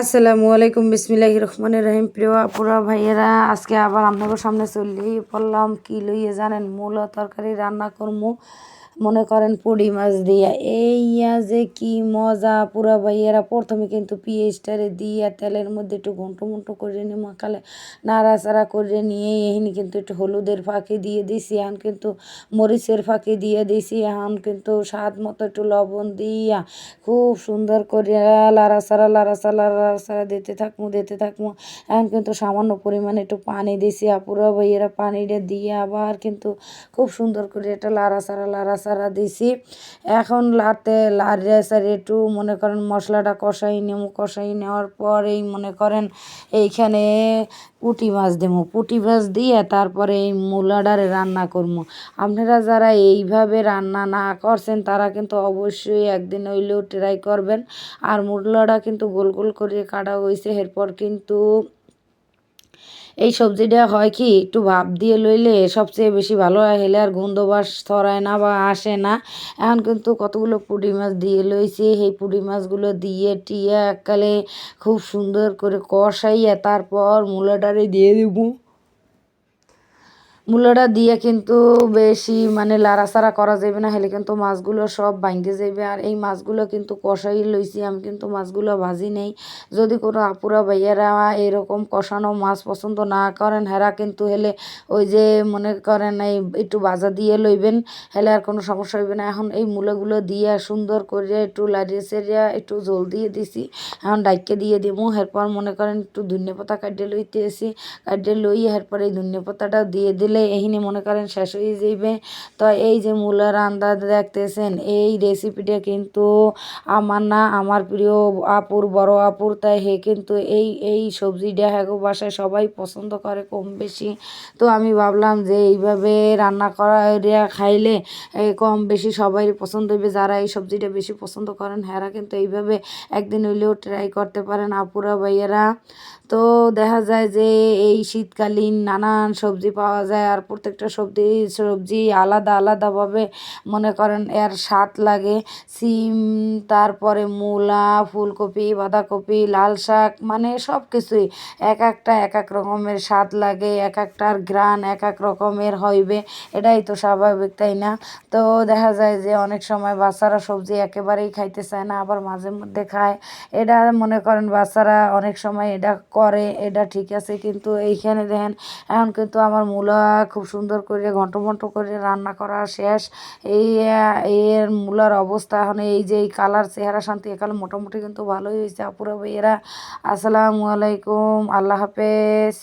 আসসালামু আলাইকুম বিসমিল্লাহ রহমানের রহিম। প্রিয় আপুরা, ভাইয়েরা, আজকে আবার আপনাদের সামনে চললেই পড়লাম। কি লইয়ে জানেন, মূল তরকারি রান্না করব মনে করেন পুঁটি মাছ দিয়া। এই যে কি মজা, পুরা ভাইয়েরা প্রথমে কিন্তু পিঁয়াজটারে দিয়া তেলের মধ্যে একটু ঘন্টো মুন্টো করে নিয়ে মাখালে, নাড়াচাড়া করে নিয়ে এহিনি কিন্তু একটু হলুদের ফাঁকি দিয়ে দিছি এখন কিন্তু মরিচের ফাঁকি দিয়ে দিছি এখন কিন্তু স্বাদ মতো একটু লবণ দিয়া খুব সুন্দর করে লাড়াচাড়া লাড়াচাড়া লাড়াচাড়া দিতে থাকব দিতে থাকব এখন কিন্তু সামান্য পরিমাণে একটু পানি দিছি আপুরা ভাইয়েরা পানিটা দিয়ে আবার কিন্তু খুব সুন্দর করে এটা লাড়াচাড়া লাড়াচাড়া নাড়াচাড়া দিছি। এখন লাতে লাড়িয়ে সাড়িয়ে একটু মনে করেন মশলাটা কষাই নেব। কষাই নেওয়ার পরেই মনে করেন এইখানে পুঁটি মাছ দেবো। পুঁটি মাছ দিয়ে তারপরে এই মূলাডারে রান্না করব। আপনারা যারা এইভাবে রান্না না করছেন, তারা কিন্তু অবশ্যই একদিন হইলেও ট্রাই করবেন। আর মূলাটা কিন্তু গোল গোল করে কাটা হয়েছে এরপর কিন্তু এই সবজিটা হয় কি, একটু ভাপ দিয়ে লইলে সবচেয়ে বেশি ভালো হয় হেলে আর গন্ধবাস ছড়ায় না বা আসে না। এখন কিন্তু কতগুলো পুঁটি মাছ দিয়ে লইছে, সেই পুঁটি মাছগুলো দিয়ে টিয়া এককালে খুব সুন্দর করে কষাইয়া তারপর মূলাটারে দিয়ে দেবো। মূলাটা দিয়ে কিন্তু বেশি মানে লাড়াচাড়া করা যাবে না, হলে কিন্তু মাছগুলো সব ভাঙ্গে যাবে। আর এই মাছগুলো কিন্তু কষাই লইছি, আমি কিন্তু মাছগুলো ভাজি নেই। যদি কোনো আপুরা ভাইয়ারা এরকম কষানো মাছ পছন্দ না করেন, হেরা কিন্তু হেলে ওই যে মনে করেন এই একটু বাজা দিয়ে লইবেন, হেলে আর কোনো সমস্যা হইবে না। এখন এই মূলাগুলো দিয়ে সুন্দর করে একটু লাড়িয়ে সেরিয়া একটু জল দিয়ে দিছি, এখন ডাইকে দিয়ে দিব এরপর মনে করেন একটু ধনিয়া পাতা কাটিয়ে লইতে এসি কাটিয়ে লই এরপর এই ধনিয়া পাতাটা দিয়ে দিলে দিলে এহিনি মনে করেন শেষ হয়ে যাইবে। তো এই যে মূলার রান্না দেখতেছেন, এই রেসিপিটা কিন্তু আমার না, আমার প্রিয় আপুর, বড় আপুর, তাই হে কিন্তু এই এই সবজিটা হ্যাঁ বাসায় সবাই পছন্দ করে কম বেশি। তো আমি ভাবলাম যে এইভাবে রান্না করা খাইলে কম বেশি সবাই পছন্দ হবে যারা এই সবজিটা বেশি পছন্দ করেন হ্যাঁ কিন্তু এইভাবে একদিন হইলেও ট্রাই করতে পারেন আপুরা, ভাইয়েরা। তো দেখা যায় যে এই শীতকালীন নানান সবজি পাওয়া যায় আর প্রত্যেকটা সবজি সবজি আলাদা আলাদাভাবে মনে করেন এর স্বাদ লাগে। সিম, তারপরে মূলা, ফুলকপি, বাঁধাকপি, লাল শাক মানে সব কিছুই এক একটা এক এক রকমের স্বাদ লাগে, এক একটার গ্রান এক এক রকমের হইবে, এটাই তো স্বাভাবিক, তাই না? তো দেখা যায় যে অনেক সময় বাচ্চারা সবজি একেবারেই খাইতে চায় না, আবার মাঝে মধ্যে খায়। এটা মনে করেন বাচ্চারা অনেক সময় এটা করে, এটা ঠিক আছে, কিন্তু এইখানে দেখেন, এখন কিন্তু আমার মূলা খুব সুন্দর করে ঘন্ট ঘন্ট করে রান্না করা শেষ। এই এর মূলার অবস্থা এখন এই যে, এই কালার চেহারা শান্তি, একাল মোটামুটি কিন্তু ভালোই হয়েছে। আপুরা ভাইয়েরা, আসসালামু আলাইকুম, আল্লাহ হাফেজ।